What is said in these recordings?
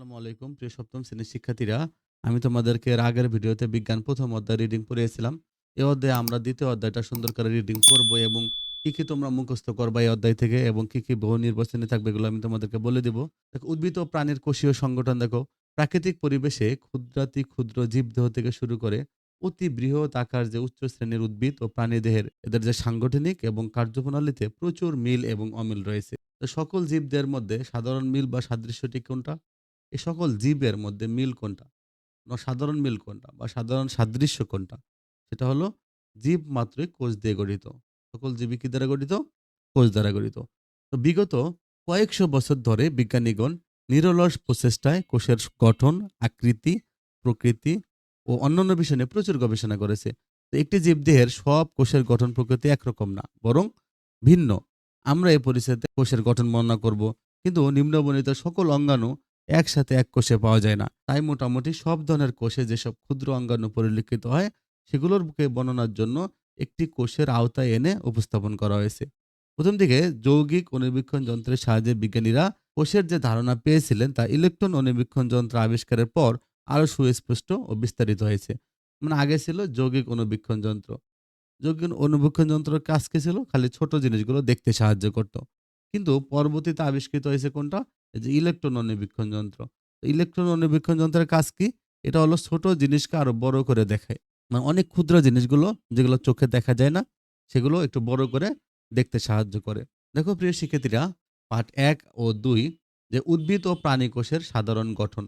আসসালামু আলাইকুম, প্রিয় সপ্তম শ্রেণির শিক্ষার্থীরা। আমি তোমাদেরকে এর আগের ভিডিওতে বিজ্ঞান প্রথম অধ্যায় রিডিং পড়িয়েছিলাম। এই অধ্যায়ে আমরা দ্বিতীয় অধ্যায়টা সুন্দর করে রিডিং পড়ব এবং কি কি তোমরা মুখস্থ করবা এই অধ্যায় থেকে এবং কি কি বহু নির্বাচনী থাকবে এগুলো আমি তোমাদেরকে বলে দিব। দেখো, উদ্ভিদ ও প্রাণীর কোষীয় সংগঠন দেখো, প্রাকৃতিক পরিবেশে ক্ষুদ্রাতি ক্ষুদ্র জীবদেহ থেকে শুরু করে অতি বৃহৎ আকার যে উচ্চ শ্রেণির উদ্ভিদ ও প্রাণী দেহের, এদের যে সাংগঠনিক এবং কার্যপ্রণালীতে প্রচুর মিল এবং অমিল রয়েছে। সকল জীবদের মধ্যে সাধারণ মিল বা সাদৃশ্যটি কোনটা? এই সকল জীবের মধ্যে মিল কোনটা? সাধারণ মিল কোনটা বা সাধারণ সাদৃশ্য কোনটা? সেটা হলো জীব মাত্রই কোষ দিয়ে গঠিত। সকল জীবই কি দ্বারা গঠিত? কোষ দ্বারা গঠিত। তো বিগত কয়েকশো বছর ধরে বিজ্ঞানীগণ নিরলস প্রচেষ্টায় কোষের গঠন, আকৃতি, প্রকৃতি ও অন্যান্য বিষয় প্রচুর গবেষণা করেছে। তো একটি জীবদেহের সব কোষের গঠন প্রকৃতি একরকম না, বরং ভিন্ন। আমরা এই পরিস্থিতিতে কোষের গঠন বর্ণনা করব, কিন্তু নিম্নবর্ণিত সকল অঙ্গাণু একসাথে এক কোষে পাওয়া যায় না। তাই মোটামুটি সব ধরনের কোষে যেসব ক্ষুদ্র অঙ্গাণু পরিলক্ষিত হয়, সেগুলোর বুকে বর্ণনার জন্য একটি কোষের আওতায় এনে উপস্থাপন করা হয়েছে। প্রথম দিকে যৌগিক অনুবীক্ষণ যন্ত্রের সাহায্যে বিজ্ঞানীরা কোষের যে ধারণা পেয়েছিলেন, তা ইলেকট্রন অনুবীক্ষণ যন্ত্র আবিষ্কারের পর আরও সুস্পষ্ট ও বিস্তারিত হয়েছে। মানে আগে ছিল যৌগিক অনুবীক্ষণ যন্ত্র। যৌগিক অনুবীক্ষণ যন্ত্রের কাজ কি ছিল? খালি ছোট জিনিসগুলো দেখতে সাহায্য করত। কিন্তু পরবর্তীতে আবিষ্কৃত হয়েছে কোনটা? এই যে ইলেকট্রন অনুবীক্ষণ যন্ত্র। ইলেকট্রন অনুবীক্ষণ যন্ত্রের কাজ কি? এটা হলো ছোট জিনিসকে আরও বড় করে দেখায়। মানে অনেক ক্ষুদ্র জিনিসগুলো যেগুলো চোখে দেখা যায় না, সেগুলো একটু বড় করে দেখতে সাহায্য করে। দেখো প্রিয় শিক্ষার্থীরা, পাঠ এক ও দুই, যে উদ্ভিদ ও প্রাণী কোষের সাধারণ গঠন।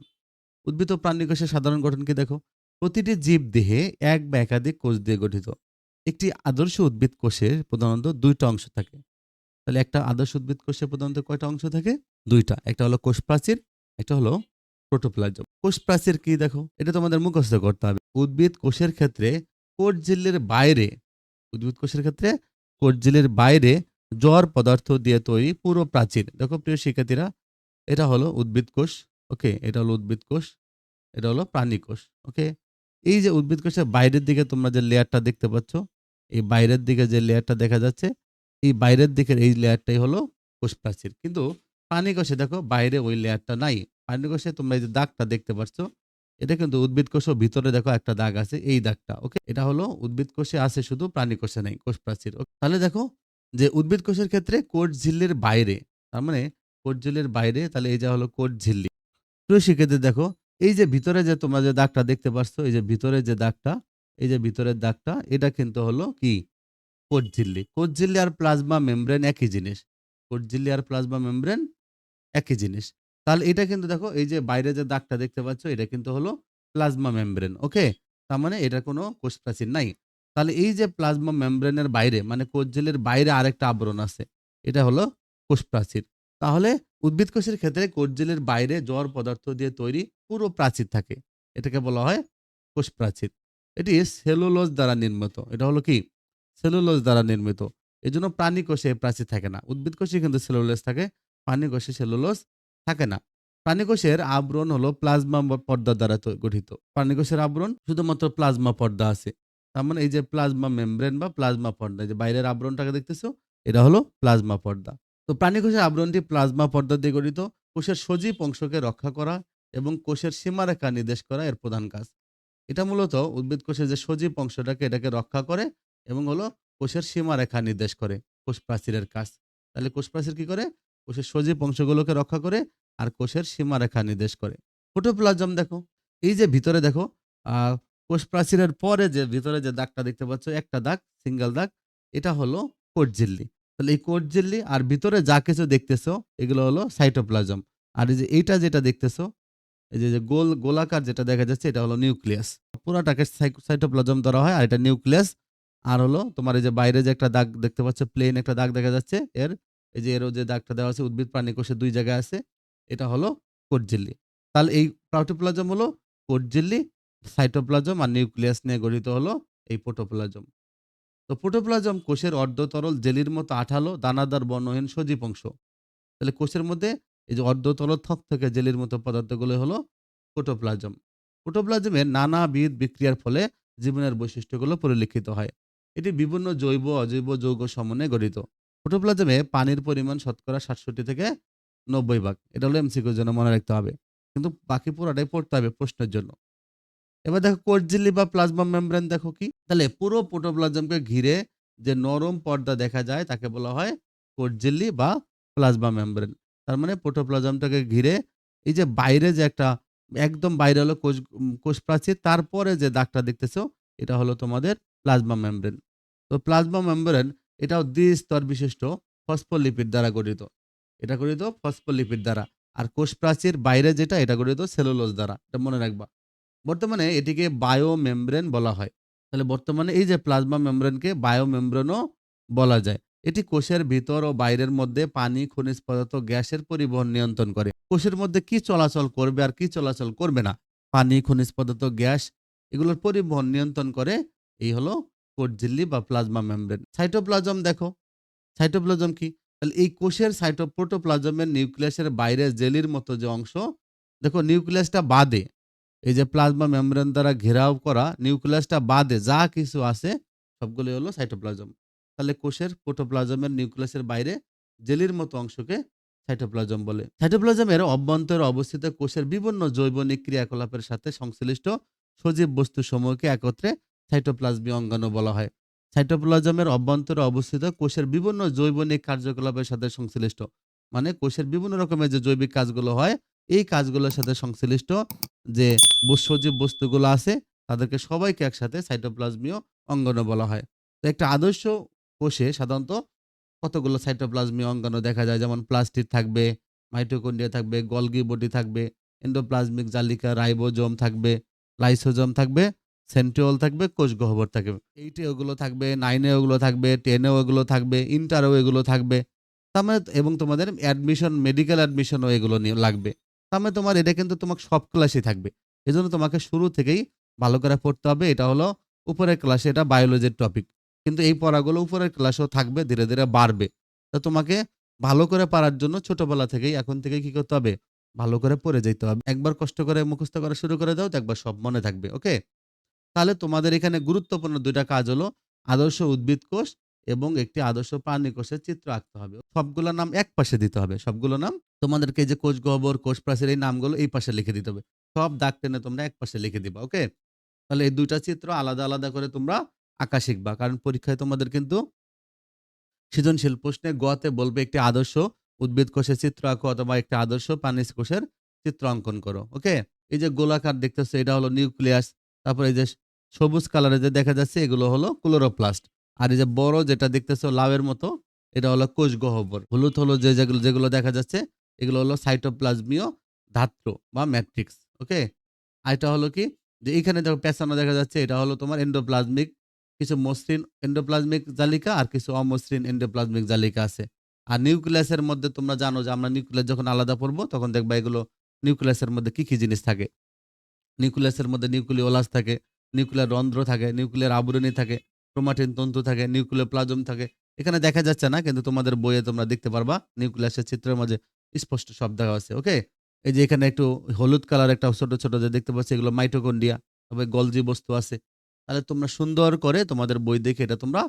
উদ্ভিদ ও প্রাণী কোষের সাধারণ গঠন কি দেখো? প্রতিটি জীব দেহে এক বা একাধিক কোষ দিয়ে গঠিত। একটি আদর্শ উদ্ভিদ কোষের প্রধানত দুইটা অংশ থাকে। তাহলে একটা আদর্শ উদ্ভিদ কোষে প্রধানত কয়টা অংশ থাকে? দুইটা। একটা হলো কোষ প্রাচীর একটা হলো প্রোটোপ্লাজম। কোষ প্রাচীর কি দেখো? এটা তোমাদের মুখস্থ করতে হবে। উদ্ভিদ কোষের ক্ষেত্রে কোট ঝিল্লির বাইরে, উদ্ভিদ কোষের ক্ষেত্রে কোট ঝিল্লির বাইরে জ্বর পদার্থ দিয়ে তৈরি পুরো প্রাচীর। দেখো প্রিয় শিক্ষার্থীরা, এটা হলো উদ্ভিদ কোষ, ওকে? এটা হলো উদ্ভিদ কোষ, এটা হলো প্রাণী কোষ, ওকে? এই যে উদ্ভিদ কোষের বাইরের দিকে তোমরা যে লেয়ারটা দেখতে পাচ্ছ, এই বাইরের দিকে যে লেয়ারটা দেখা যাচ্ছে এই বাইরের দিকের এই লেয়ারটাই হলো কোষ প্রাচীর। কিন্তু পানি কোষে দেখো বাইরে ওই লেয়ারটা নাই। পানি কোষে তোমরা এই যে দাগটা দেখতে পাচ্ছ, এটা কিন্তু উদ্ভিদ কোষও ভিতরে দেখো একটা দাগ আছে, এই দাগটা, ওকে? এটা হলো উদ্ভিদ কোষে আছে শুধু, প্রাণী কোষে নাই, কোষ প্রাচীর? তাহলে দেখো যে উদ্ভিদ কোষের ক্ষেত্রে কোট ঝিল্লির বাইরে, তার মানে কোট ঝিল্লির বাইরে, তাহলে এই যা হলো কোট ঝিল্লি। শিক্ষার্থী দেখো এই যে ভিতরে যে তোমরা যে দাগটা দেখতে পাচ্ছ, এই যে ভিতরে যে দাগটা, এই যে ভিতরের দাগটা, এটা কিন্তু হলো কি? কোষ ঝিল্লি। কোষ ঝিল্লি আর প্লাজমা মেমব্রেন একই জিনিস। কোষ ঝিল্লি আর প্লাজমা মেমব্রেন একই জিনিস। তাহলে এটা কিন্তু দেখো, এই যে বাইরে যে দাগটা দেখতে পাচ্ছ, এটা কিন্তু হলো প্লাজমা মেমব্রেন, ওকে? তার মানে এটা কোনো কোষ প্রাচীর নাই। তাহলে এই যে প্লাজমা মেমব্রেনের বাইরে মানে কোষ ঝিল্লির বাইরে আরেকটা আবরণ আছে, এটা হলো কোষ প্রাচীর তাহলে উদ্ভিদ কোষের ক্ষেত্রে কোষ ঝিল্লির বাইরে জ্বর পদার্থ দিয়ে তৈরি পুরো প্রাচীর থাকে। এটাকে বলা হয় কোষ প্রাচীর এটি সেলুলোজ দ্বারা নির্মিত। এটা হলো কি? সেলুলোজ দ্বারা নির্মিত। এই জন্য প্রাণী কোষে প্রাচীর থাকে না। উদ্ভিদ কোষে কিন্তু সেলুলোজ থাকে, প্রাণী কোষে সেলুলোজ থাকে না। প্রাণী কোষের আবরণ হলো প্লাজমা পর্দা দ্বারা গঠিত। প্রাণী কোষের আবরণ শুধুমাত্র প্লাজমা পর্দা আছে। তার মানে এই যে প্লাজমা মেমব্রেন বা প্লাজমা পর্দা যে বাইরের আবরণটাকে দেখতেছো, এটা হলো প্লাজমা পর্দা। তো প্রাণী কোষের আবরণটি প্লাজমা পর্দা দিয়ে গঠিত। কোষের সজীব অংশকে রক্ষা করা এবং কোষের সীমারেখা নির্দেশ করা এর প্রধান কাজ। এটা মূলত উদ্ভিদ কোষের যে সজীব অংশটাকে এটাকে রক্ষা করে এবং হলো কোষের সীমারেখা নির্দেশ করে, কোষ প্রাচীরের কাজ। তাহলে কোষ প্রাচীর কি করে? কোষের সজীব অংশগুলোকে রক্ষা করে আর কোষের সীমারেখা নির্দেশ করে। প্রোটোপ্লাজম দেখো, এই যে ভিতরে দেখো কোষ প্রাচীরের পরে যে ভিতরে যে দাগটা দেখতে পাচ্ছ, একটা দাগ, সিঙ্গেল দাগ, এটা হলো কোষ ঝিল্লি। তাহলে এই কোষ ঝিল্লি আর ভিতরে যা কিছু দেখতেছো, এগুলো হলো সাইটোপ্লাজম। আর এই যে এইটা যেটা দেখতেছো, এই যে গোল, গোলাকার যেটা দেখা যাচ্ছে, এটা হলো নিউক্লিয়াস। পুরাটাকে সাইটোপ্লাজম ধরা হয় আর এটা নিউক্লিয়াস আর হলো তোমার এই যে বাইরে যে একটা দাগ দেখতে পাচ্ছ প্লেন একটা দাগ দেখা যাচ্ছে, এর এই যে এরও যে দাগটা দেওয়া আছে, উদ্ভিদ প্রাণী কোষে দুই জায়গায় আছে, এটা হলো কোটঝিল্লি তাহলে এই প্রোটোপ্লাজম হলো কোটঝিল্লি সাইটোপ্লাজম আর নিউক্লিয়াস নিয়ে গঠিত হলো এই পোটোপ্লাজম তো পোটোপ্লাজম কোষের অর্ধতরল জেলির মতো আঠালো, দানাদার, বর্ণহীন, সজীব অংশ। তাহলে কোষের মধ্যে এই যে অর্ধতরল থক থেকে জেলির মতো পদার্থগুলো হলো প্রোটোপ্লাজম। প্রোটোপ্লাজমের নানাবিধ বিক্রিয়ার ফলে জীবনের বৈশিষ্ট্যগুলো পরিলক্ষিত হয়। এটি বিভিন্ন জৈব, অজৈব যৌগ সমন্বয়ে গঠিত। প্রোটোপ্লাজমে পানির পরিমাণ শতকরা সাতষট্টি থেকে নব্বই ভাগ। এটা হলো এমসিকিউর জন্য মনে রাখতে হবে। কিন্তু বাকি পুরোটাই পড়তে হবে প্রশ্নের জন্য। এবার দেখো কোষঝিল্লি বা প্লাজমা মেমব্রেন দেখো কি? তাহলে পুরো প্রোটোপ্লাজমকে ঘিরে যে নরম পর্দা দেখা যায়, তাকে বলা হয় কোষঝিল্লি বা প্লাজমা মেমব্রেন। তার মানে প্রোটোপ্লাজমটাকে ঘিরে এই যে বাইরে যে একটা, একদম বাইরে হলো কোষ কোষ প্রাচীর তারপরে যে দাগটা দেখতেছো, এটা হলো তোমাদের প্লাজমা মেমব্রেন। তো প্লাজমা মেমব্রেন এটাও দ্বিস্তর বিশিষ্ট ফসফোলিপিড দ্বারা গঠিত। এটা গঠিত ফসফোলিপিড দ্বারা। আর কোষ প্রাচীর বাইরে যেটা, এটা গঠিত সেলুলোজ দ্বারা। এটা মনে রাখবা। বর্তমানে এটিকে বায়ো মেমব্রেন বলা হয়। তাহলে বর্তমানে এই যে প্লাজমা মেমব্রেনকে বায়ো মেমব্রেনও বলা যায়। এটি কোষের ভিতর ও বাইরের মধ্যে পানি, খনিজ পদার্থ, গ্যাসের পরিবহন নিয়ন্ত্রণ করে। কোষের মধ্যে কি চলাচল করবে আর কি চলাচল করবে না? পানি, খনিজ পদার্থ, গ্যাস, এগুলোর পরিবহন নিয়ন্ত্রণ করে এই হলো কোষঝিল্লি বা প্লাজমা মেমব্রেন। সাইটোপ্লাজম দেখো। সাইটোপ্লাজম কি? তাহলে এই কোষের সাইটো, প্রোটোপ্লাজমের নিউক্লিয়াসের বাইরে জেলির মতো যে অংশ, দেখো নিউক্লিয়াসটা বাদে, এই যে প্লাজমা মেমব্রেন দ্বারা ঘেরাও করা নিউক্লিয়াসটা বাদে, যা কিছু আছে, সবগুলো হলো সাইটোপ্লাজম। তাহলে কোষের প্রোটোপ্লাজমের নিউক্লিয়াসের বাইরে জেলির মতো অংশকে সাইটোপ্লাজম বলে। সাইটোপ্লাজমের অভ্যন্তরে অবস্থিত কোষের বিভিন্ন জৈবনিক ক্রিয়াকলাপের সাথে সংশ্লিষ্ট সজীব বস্তু সমূহকে একত্রে সাইটোপ্লাজমীয় অঙ্গাণু বলা হয়। সাইটোপ্লাজমের অভ্যন্তরে অবস্থিত কোষের বিভিন্ন জৈবনিক কার্যকলাপের সাথে সংশ্লিষ্ট। মানে কোষের বিভিন্ন রকমের যে জৈবিক কাজগুলো হয়, এই কাজগুলোর সাথে সংশ্লিষ্ট যে সজীব বস্তুগুলো আছে, তাদেরকে সবাইকে একসাথে সাইটোপ্লাজমীয় অঙ্গাণু বলা হয়। তো একটা আদর্শ কোষে সাধারণত কতগুলো সাইটোপ্লাজমীয় অঙ্গাণু দেখা যায়? যেমন প্লাস্টিক থাকবে, মাইটোকন্ড্রিয়া থাকবে, গলগি বডি থাকবে, এন্ডোপ্লাজমিক জালিকা, রাইবোজোম থাকবে, লাইসোজোম থাকবে। সেন্ট্রিওল থাকবে কোষ গহ্বর থাকবে এইটে ওগুলো থাকবে নাইনে ওগুলো থাকবে টেনে ওগুলো থাকবে ইন্টারও এগুলো থাকবে। তার মানে এবং তোমাদের অ্যাডমিশন মেডিকেল অ্যাডমিশনও এগুলো লাগবে। তার মানে তোমার এটা কিন্তু তোমার সব ক্লাসেই থাকবে। এজন্য তোমাকে শুরু থেকেই ভালো করে পড়তে হবে। এটা হলো উপরের ক্লাসে এটা বায়োলজির টপিক কিন্তু এই পড়াগুলো উপরের ক্লাসেও থাকবে, ধীরে ধীরে বাড়বে। তো তোমাকে ভালো করে পারার জন্য ছোটবেলা থেকেই, এখন থেকে কি করতে হবে? ভালো করে পড়ে যেতে হবে। একবার কষ্ট করে মুখস্থ করা শুরু করে দাও, তো একবার সব মনে থাকবে ওকে তাহলে তোমাদের এখানে গুরুত্বপূর্ণ দুইটা কাজ হলো, আদর্শ উদ্ভিদ কোষ এবং একটি আদর্শ প্রাণী কোষের চিত্র আঁকতে হবে। সবগুলো নাম এক পাশে দিতে হবে। সবগুলো নাম তোমাদেরকে যে কোষ গহ্বর কোষ প্রাচীর এই নামগুলো এই পাশে লিখে দিতে হবে। সব দাগ টেনে তোমরা এক পাশে লিখে দিবা, ওকে? তাহলে এই দুইটা চিত্র আলাদা আলাদা করে তোমরা আঁকা শিখবা। কারণ পরীক্ষায় তোমাদের কিন্তু সৃজনশীল প্রশ্নে গতে বলবে একটি আদর্শ উদ্ভিদ কোষের চিত্র আঁকো অথবা একটি আদর্শ প্রাণী কোষের চিত্র অঙ্কন করো, ওকে? এই যে গোলাকার দেখতেছো, এটা হলো নিউক্লিয়াস। তারপরে এই যে সবুজ কালারে যে দেখা যাচ্ছে, এগুলো হলো ক্লোরোপ্লাস্ট। আর এই যে বড় যেটা দেখতেছো লাউয়ের মতো, এটা হলো কোষ গহ্বর। হলুদ হলো যে যেগুলো যেগুলো দেখা যাচ্ছে, এগুলো হলো সাইটোপ্লাজমীয় ধাত্র বা ম্যাট্রিক্স, ওকে? আর এটা হলো কি, যে এখানে দেখো পেঁচানো দেখা যাচ্ছে, এটা হলো তোমার এন্ডোপ্লাজমিক কিছু মসৃণ এন্ডোপ্লাজমিক জালিকা আর কিছু অমসৃণ এন্ডোপ্লাজমিক জালিকা আছে। আর নিউক্লিয়াসের মধ্যে তোমরা জানো যে আমরা নিউক্লিয়াস যখন আলাদা পড়ব তখন দেখবা এগুলো নিউক্লিয়াসের মধ্যে কি কি জিনিস থাকে? নিউক্লিয়াসের মধ্যে নিউক্লিওলাস থাকে নিউক্লিয়ার রন্ধ্র থাকে নিউক্লিয়ার আবরণী থাকে ক্রোমাটিন তন্তু থাকে নিউক্লিয়ার প্লাজম থাকে। এখানে দেখা যাচ্ছে না, কিন্তু তোমাদের বইয়ে তোমরা দেখতে পারবা নিউক্লিয়াসের চিত্রের মাঝে স্পষ্ট সব দেখা আছে ওকে এই যে এখানে একটু হলুদ কালার একটা ছোট ছোট যে দেখতে পাচ্ছি, এগুলো মাইটোকন্ডিয়া তবে গলজি বস্তু আছে। তাহলে তোমরা সুন্দর করে তোমাদের বই দেখে এটা তোমরা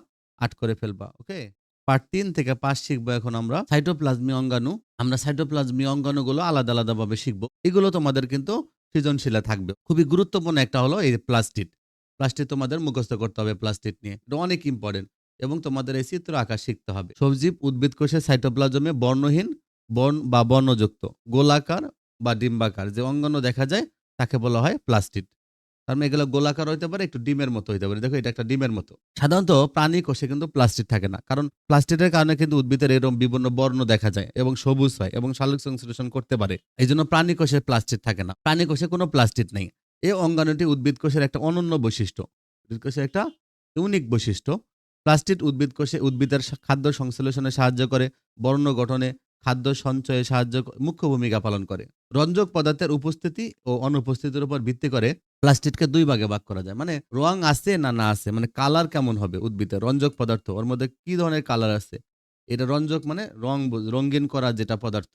আট করে ফেলবা ওকে পার্ট তিন থেকে পাঁচ শিখব এখন আমরা। সাইটোপ্লাজমি অঙ্গাণু, আমরা সাইটোপ্লাজমি অঙ্গাণুগুলো আলাদা আলাদা ভাবে শিখব। এগুলো তোমাদের কিন্তু সৃজনশীলে থাকবে। খুবই গুরুত্বপূর্ণ একটা হলো এই প্লাস্টিক প্লাস্টিক তোমাদের মুখস্থ করতে হবে প্লাস্টিক নিয়ে। এটা অনেক ইম্পর্টেন্ট এবং তোমাদের এই চিত্র আঁকা শিখতে হবে। সবজি উদ্ভিদ কোষে সাইটোপ্লাজমে বর্ণহীন বর্ণ বা বর্ণযুক্ত গোলাকার বা ডিম্বাকার যে অঙ্গন দেখা যায় তাকে বলা হয় প্লাস্টিক তার মানে এগুলো গোলাকার হইতে পারে, একটু ডিমের মতো হইতে পারে। দেখো এটা একটা ডিমের মতো। সাধারণত প্রাণী কোষে কিন্তু প্লাস্টিক থাকে না। কারণ প্লাস্টিকের কারণে কিন্তু উদ্ভিদের এরকম বিভিন্ন বর্ণ দেখা যায় এবং সবুজ হয় এবং শালুক সংশ্লেষণ করতে পারে। এই জন্য প্রাণী কোষে প্লাস্টিক থাকে না। প্রাণী কোষে কোনো প্লাস্টিক নেই। এই অঙ্গাণুটি উদ্ভিদ কোষের একটা অনন্য বৈশিষ্ট্য। উদ্ভিদ কোষের একটা ইউনিক বৈশিষ্ট্য। প্লাস্টিক উদ্ভিদ কোষে উদ্ভিদের খাদ্য সংশ্লেষণে সাহায্য করে, বর্ণ গঠনে খাদ্য সঞ্চয়ে সাহায্য মুখ্য ভূমিকা পালন করে। রঞ্জক পদার্থের উপস্থিতি ও অনুপস্থিতির উপর ভিত্তি করে প্লাস্টিককে দুই ভাগে ভাগ করা যায়। মানে রং আছে না না আছে? মানে কালার কেমন হবে উদ্ভিদের? রঞ্জক পদার্থ। ওর মধ্যে কি ধরনের কালার আছে? এটা রঞ্জক মানে রং রঙিন করা যেটা পদার্থ।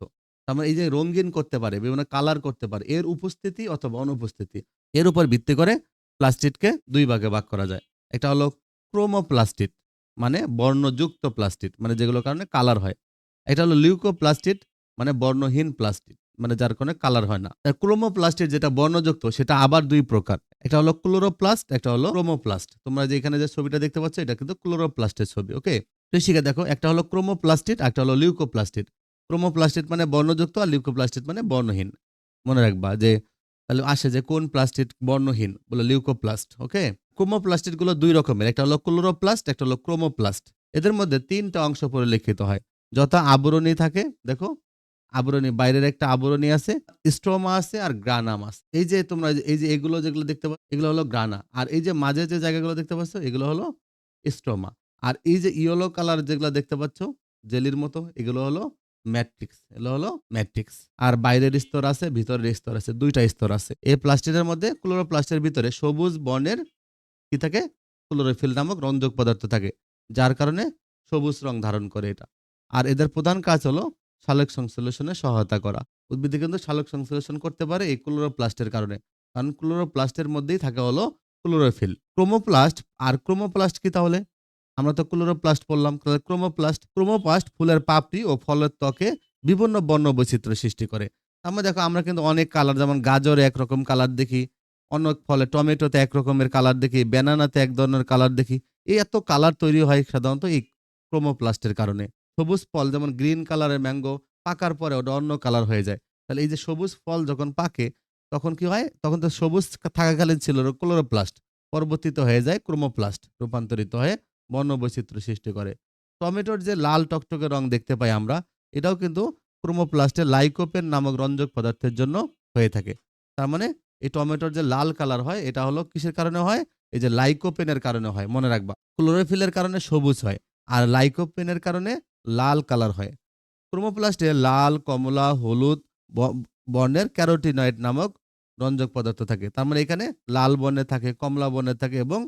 তার মানে এই যে রঙিন করতে পারে, বিভিন্ন কালার করতে পারে, এর উপস্থিতি অথবা অনুপস্থিতি, এর উপর ভিত্তি করে প্লাস্টিককে দুই ভাগে ভাগ করা যায়। একটা হলো ক্রোমোপ্লাস্টিক মানে বর্ণযুক্ত প্লাস্টিক মানে যেগুলোর কারণে কালার হয়। এটা হলো লিউকোপ্লাস্টিক মানে বর্ণহীন প্লাস্টিক মানে যার কারণে কালার হয় না। ক্রোমোপ্লাস্টের যেটা বর্ণযুক্ত, সেটা আবার দুই প্রকার। একটা হলো ক্লোরোপ্লাস্ট একটা হলো ক্রোমোপ্লাস্ট তোমরা যে এখানে যে ছবিটা দেখতে পাচ্ছ, এটা কিন্তু ক্লোরোপ্লাস্টের ছবি ওকে তো শিখে দেখো, একটা হলো ক্রোমোপ্লাস্টিড একটা হলো লিউকোপ্লাস্টিড ক্রোমোপ্লাস্টিড মানে বর্ণযুক্ত আর লিউকোপ্লাস্টিড মানে বর্ণহীন। মনে রাখবা যে, তাহলে আসে যে কোন প্লাস্টিড বর্ণহীন, বলে লিউকোপ্লাস্ট ওকে ক্রোমোপ্লাস্টিডগুলো দুই রকমের, একটা হলো ক্লোরোপ্লাস্ট একটা হলো ক্রোমোপ্লাস্ট এদের মধ্যে তিনটা অংশ পরিলক্ষিত হয়। যথা আবরণী থাকে, দেখো আবরণী, বাইরের একটা আবরণী আছে, স্ট্রোমা আছে আর গ্রানাম আছে এই যে তোমরা এই যে এগুলো যেগুলো দেখতে পাচ্ছ এগুলো হলো গ্রানা। আর এই যে মাঝে যে জায়গাগুলো দেখতে পাচ্ছ, এগুলো হলো স্ট্রোমা। আর এই যে ইয়েলো কালার যেগুলো দেখতে পাচ্ছ, জেলির মতো, এগুলো হলো ম্যাট্রিক্স, এগুলো হলো ম্যাট্রিক্স। আর বাইরের স্তর আছে, ভিতরের স্তর আছে, দুইটা স্তর আছে। এই প্লাস্টিকের মধ্যে ক্লোরোপ্লাস্টের ভিতরে সবুজ বর্ণের কি থাকে? ক্লোরোফিল নামক রঞ্জক পদার্থ থাকে, যার কারণে সবুজ রং ধারণ করে এটা। আর এদের প্রধান কাজ হলো সালোক সংশ্লেষণে সহায়তা করা। উদ্ভিদে কিন্তু সালোক সংশ্লেষণ করতে পারে এই ক্লোরোপ্লাস্টের কারণে। কারণ ক্লোরোপ্লাস্টের মধ্যেই থাকে হলো ক্লোরোফিল। ক্রোমোপ্লাস্ট, আর ক্রোমোপ্লাস্ট কি তাহলে? আমরা তো ক্লোরোপ্লাস্ট পড়লাম তাহলে ক্রোমোপ্লাস্ট ক্রোমোপ্লাস্ট ফুলের পাপড়ি ও ফলের ত্বকে বিভিন্ন বর্ণ বৈচিত্র্য সৃষ্টি করে। আমরা দেখো আমরা কিন্তু অনেক কালার, যেমন গাজরে একরকম কালার দেখি, অনেক ফলে টমেটোতে এক রকমের কালার দেখি, ব্যানানাতে এক ধরনের কালার দেখি। এই এত কালার তৈরি হয় সাধারণত এই ক্রোমোপ্লাস্টের কারণে। সবুজ ফল, যেমন গ্রিন কালারের ম্যাঙ্গো, পাকার পরে ওটা অন্য কালার হয়ে যায়। তাহলে এই যে সবুজ ফল যখন পাকে, তখন কি হয়? তখন তো সবুজ থাকাকালীন ছিল ক্লোরোপ্লাস্ট পরবর্তীতে হয়ে যায় ক্রোমোপ্লাস্ট, রূপান্তরিত হয়ে বর্ণ বৈচিত্র্য সৃষ্টি করে। টমেটোর যে লাল টকটকে রং দেখতে পাই আমরা, এটাও কিন্তু ক্রোমোপ্লাস্টের লাইকোপেন নামক রঞ্জক পদার্থের জন্য হয়ে থাকে। তার মানে এই টমেটোর যে লাল কালার হয়, এটা হলো কিসের কারণে হয়? এই যে লাইকোপেনের কারণে হয়, মনে রাখবা। ক্লোরোফিলের কারণে সবুজ হয়, আর লাইকোপেনের কারণে লাল কালার হয়। ক্রোমোপ্লাস্টে লাল, কমলা, হলুদ বর্ণের ক্যারোটিনয়েড নামক রঞ্জক পদার্থ থাকে। তার মানে এখানে লাল বর্ণের থাকে, কমলা বর্ণের থাকে এবং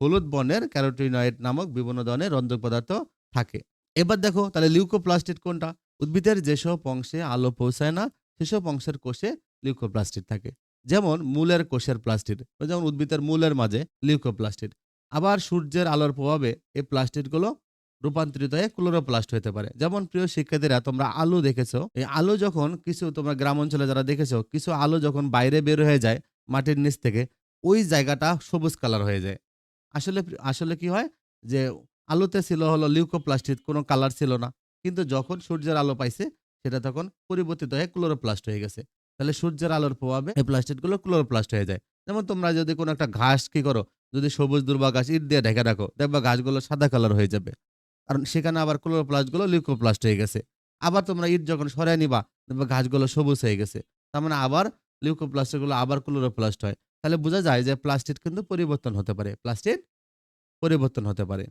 হলুদ বর্ণের ক্যারোটিনয়েড নামক বিভিন্ন ধরনের রঞ্জক পদার্থ থাকে। এবার দেখো তাহলে লিউকোপ্লাস্টিড কোনটা? উদ্ভিদের যেসব অংশে আলো পৌঁছায় না, সেসব অংশের কোষে লিউকোপ্লাস্টিড থাকে। যেমন মূলের কোষের প্লাস্টিড, যেমন উদ্ভিদের মূলের মাঝে লিউকোপ্লাস্টিড। আবার সূর্যের আলোর প্রভাবে এই প্লাস্টিডগুলো রূপান্তরিত হয়ে ক্লোরোপ্লাস্ট হতে পারে। যেমন প্রিয় শিক্ষার্থীরা, তোমরা আলু দেখেছ। এই আলু যখন কিছু তোমরা গ্রাম অঞ্চলে যারা দেখেছ, কিছু আলু যখন বাইরে বের হয়ে যায় মাটির নিচ থেকে, ওই জায়গাটা সবুজ কালার হয়ে যায়। আসলে আসলে কি হয় যে, আলুতে ছিল হলো লিউকোপ্লাস্টিড কোনো কালার ছিল না। কিন্তু যখন সূর্যের আলো পাইছে, সেটা তখন পরিবর্তিত হয়ে ক্লোরোপ্লাস্ট হয়ে গেছে। তাহলে সূর্যের আলোর প্রভাবে এই প্লাস্টিকগুলো ক্লোরোপ্লাস্ট হয়ে যায়। যেমন তোমরা যদি কোনো একটা ঘাস কি করো, যদি সবুজ দুর্বা ঘাস ইট দিয়ে ঢেকে রাখো, দেখবা ঘাসগুলো সাদা কালার হয়ে যাবে। কারণ সেখানে আবার ক্লোরোপ্লাস্টগুলো লিউকোপ্লাস্ট হয়ে গেছে। আবার তোমরা ইট যখন সরাই নিবা ঘাসগুলো সবুজ হয়ে গেছে। তার মানে আবার লিউকোপ্লাস্টগুলো আবার ক্লোরোপ্লাস্ট হয়। তাহলে বোঝা যায় যে প্লাস্টিক কিন্তু পরিবর্তন হতে পারে প্লাস্টিক পরিবর্তন হতে পারে।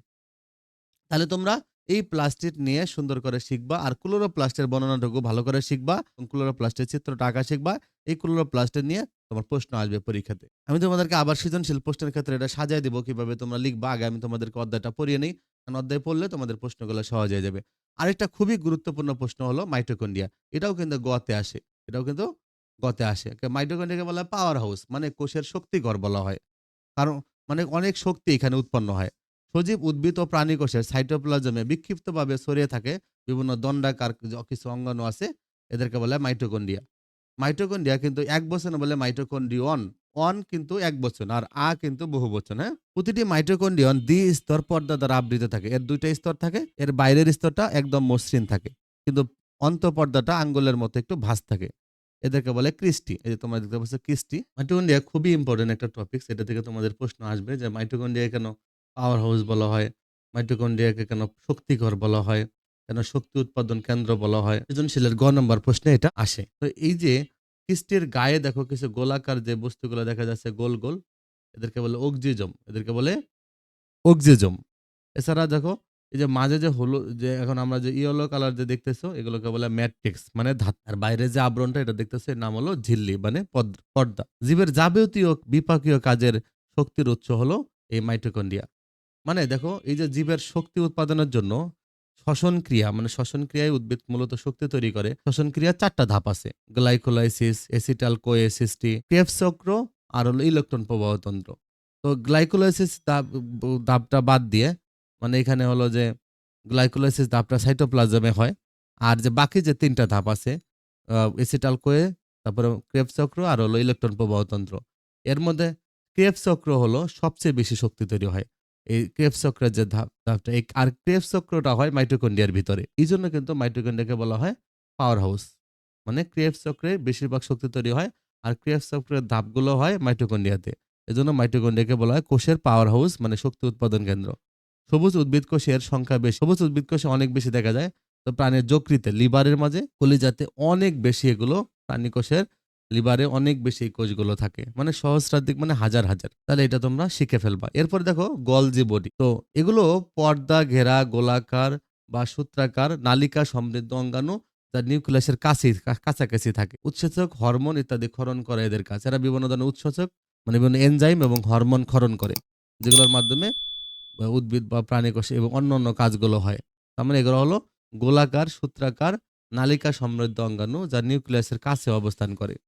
তাহলে তোমরা এই প্লাস্টিক নিয়ে সুন্দর করে শিখবা আর ক্লোরোপ্লাস্টের বর্ণনাটুকু ভালো করে শিখবা এবং ক্লোরোপ্লাস্টের চিত্রটা আঁকা শিখবা। এই ক্লোরোপ্লাস্টের নিয়ে তোমার প্রশ্ন আসবে পরীক্ষাতে। আমি তোমাদেরকে আবার সৃজনশীল প্রশ্নের ক্ষেত্রে এটা সাজাই দিব, কীভাবে তোমরা লিখবা, আগে আমি তোমাদেরকে অধ্যায়টা পড়িয়ে নিই। অধ্যায় পড়লে তোমাদের প্রশ্নগুলো সহজ হয়ে যাবে। আরেকটা খুবই গুরুত্বপূর্ণ প্রশ্ন হলো মাইটোকন্ডিয়া এটাও কিন্তু গতে আসে। এটাও কিন্তু গতে আসে। মাইটোকন্ডিয়াকে বলা হয় পাওয়ার হাউস মানে কোষের শক্তিঘর বলা হয়। কারণ মানে অনেক শক্তি এখানে উৎপন্ন হয়। সজীব উদ্ভিদ ও প্রাণী কোষের সাইটোপ্লাজমে বিক্ষিপ্তভাবে ছড়িয়ে থাকে। বিভিন্ন দণ্ডাকার কিছু অঙ্গাণু আছে, এদেরকে বলে মাইটোকন্ডিয়া মাইটোকন্ডিয়া কিন্তু এক বছর বলে মাইটোকন্ডিয়ন অন কিন্তু এক বছর আর আ কিন্তু বহু বচন হ্যাঁ? প্রতিটি মাইটোকন্ডিয়ন দ্বি স্তর পর্দা দ্বারা আবৃত থাকে। এর দুইটা স্তর থাকে, এর বাইরের স্তরটা একদম মসৃণ থাকে। কিন্তু অন্তঃপর্দাটা আঙ্গুলের মতো একটু ভাঁজ থাকে। এদেরকে বলে ক্রিস্টি। এই যে তোমরা দেখতে পাচ্ছ ক্রিস্টি। মাইটোকন্ডিয়া খুবই ইম্পর্টেন্ট একটা টপিক এটা থেকে তোমাদের প্রশ্ন আসবে যে মাইটোকন্ডিয়া কেন পাওয়ার হাউস বলা হয়? মাইটোকন্ড্রিয়াকে কেন শক্তিঘর বলা হয়? কেন শক্তি উৎপাদন কেন্দ্র বলা হয়? সৃজনশীলের গ নম্বর প্রশ্নে এটা আসে। তো এই যে কিস্টির গায়ে দেখো কিছু গোলাকার যে বস্তুগুলো দেখা যাচ্ছে গোল গোল, এদেরকে বলে অক্সিজম, এদেরকে বলে অক্সিজম। এছাড়া দেখো এই যে মাঝে যে হলো যে এখন আমরা যে ইয়েলো কালার যে দেখতেছো, এগুলোকে বলে ম্যাট্রিক্স মানে ধাত। আর বাইরে যে আবরণটা এটা দেখতেছো, এর নাম হলো ঝিল্লি মানে পর্দা। জীবের যাবতীয় বিপাকীয় কাজের শক্তির উৎস হলো এই মাইটোকন্ড্রিয়া। মানে দেখো এই যে জীবের শক্তি উৎপাদনের জন্য শ্বসন ক্রিয়া মানে শ্বসন ক্রিয়ায় উদ্ভিদ মূলত শক্তি তৈরি করে। শ্বসন ক্রিয়া চারটা ধাপ আছে। গ্লাইকোলাইসিস এসিটাল কোএসিসটি ক্রেফ চক্র আর হলো ইলেকট্রন প্রবাহতন্ত্র তো গ্লাইকোলাইসিস ধাপ, ধাপটা বাদ দিয়ে মানে এখানে হলো যে গ্লাইকোলাইসিস ধাপটা সাইটোপ্লাজমে হয়। আর যে বাকি যে তিনটা ধাপ আছে এসিটাল কোয়ে তারপরে ক্রেব চক্র আর হলো ইলেকট্রন প্রবাহতন্ত্র এর মধ্যে ক্রেব চক্র হলো সবচেয়ে বেশি শক্তি তৈরি হয়। এই ক্রেব চক্রের যে ধাপ, ধাপটা, এই আর ক্রেব চক্রটা হয় মাইটোকন্ডিয়ার ভিতরে। এই জন্য কিন্তু মাইটোকন্ডিয়াকে বলা হয় পাওয়ার হাউস মানে ক্রেব চক্রে বেশিরভাগ শক্তি তৈরি হয় আর ক্রেব চক্রের ধাপগুলো হয় মাইটোকন্ডিয়াতে এজন্য মাইটোকন্ডিয়াকে বলা হয় কোষের পাওয়ার হাউস মানে শক্তি উৎপাদন কেন্দ্র। সবুজ উদ্ভিদ কোষের সংখ্যা বেশি, সবুজ উদ্ভিদ কোষে অনেক বেশি দেখা যায়। তো প্রাণীর যকৃতে, লিভারের মাঝে, কলিজাতে অনেক বেশি এগুলো প্রাণী কোষের লিভারে অনেক বেশি এই কোষগুলো থাকে। মানে সহস্রাধিক মানে হাজার হাজার। তাহলে এটা তোমরা শিখে ফেলবা। এরপর দেখো গলজি বডি, তো এগুলো পর্দা, ঘেরা, গোলাকার বা সূত্রাকার, নালিকা সমৃদ্ধ অঙ্গাণু যা নিউক্লিয়াসের কাছে কাছাকাছি থাকে। উৎসেচক হরমোন ইত্যাদি ক্ষরণ করে এদের কাছে। এরা বিভিন্ন ধরনের উৎসেচক মানে বিভিন্ন এনজাইম এবং হরমোন ক্ষরণ করে, যেগুলোর মাধ্যমে উদ্ভিদ বা প্রাণী কোষে এবং অন্য অন্য কাজগুলো হয়। তার মানে এগুলো হলো গোলাকার, সূত্রাকার, নালিকা সমৃদ্ধ অঙ্গাণু যা নিউক্লিয়াসের কাছে অবস্থান করে।